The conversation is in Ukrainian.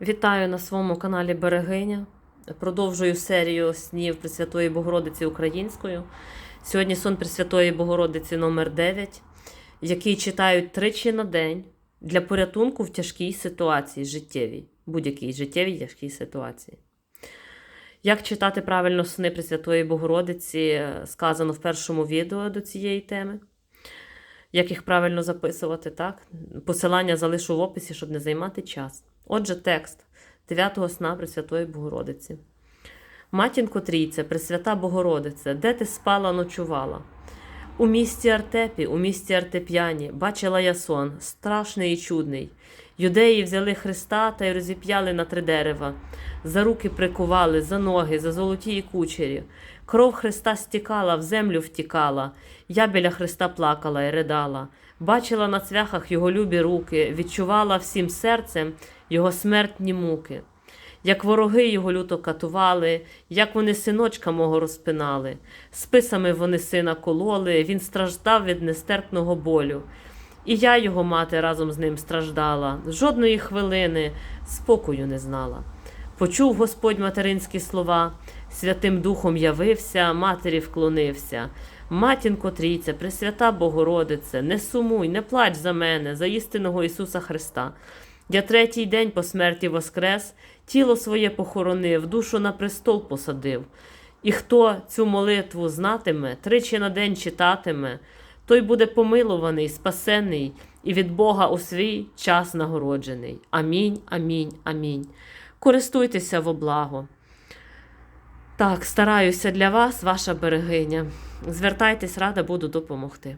Вітаю на своєму каналі Берегиня. Продовжую серію снів Пресвятої Богородиці українською. Сьогодні сон Пресвятої Богородиці номер 9 який читають тричі на день для порятунку в тяжкій ситуації життєвій, будь-якій життєвій тяжкій ситуації. Як читати правильно сни Пресвятої Богородиці, е, сказано в першому відео до цієї теми. Як їх правильно записувати, так? Посилання залишу в описі, щоб не займати час. Отже, текст 9 сна Пресвятої Богородиці. Матінко Трійце, Пресвята Богородице, де ти спала, ночувала? У місті Артепі, у місті Артеп'яні, бачила я сон, страшний і чудний. Юдеї взяли Христа та й розіп'яли на три дерева, за руки прикували, за ноги, за золоті кучері. Кров Христа стікала, в землю втікала. Я біля Христа плакала і ридала. Бачила на цвяхах його любі руки, відчувала всім серцем його смертні муки. Як вороги його люто катували, як вони синочка мого розпинали, списами вони сина кололи, він страждав від нестерпного болю. І я, його мати, разом з ним страждала, жодної хвилини спокою не знала. Почув Господь материнські слова, Святим Духом явився, матері вклонився. Матінко Трійце, Пресвята Богородице, не сумуй, не плач за мене, за істинного Ісуса Христа. Я третій день по смерті воскрес, тіло своє похоронив, душу на престол посадив. І хто цю молитву знатиме, тричі на день читатиме, той буде помилуваний, спасений і від Бога у свій час нагороджений. Амінь, амінь, амінь. Користуйтеся во благо. Так, стараюся для вас, ваша берегиня. Звертайтесь, рада буду допомогти.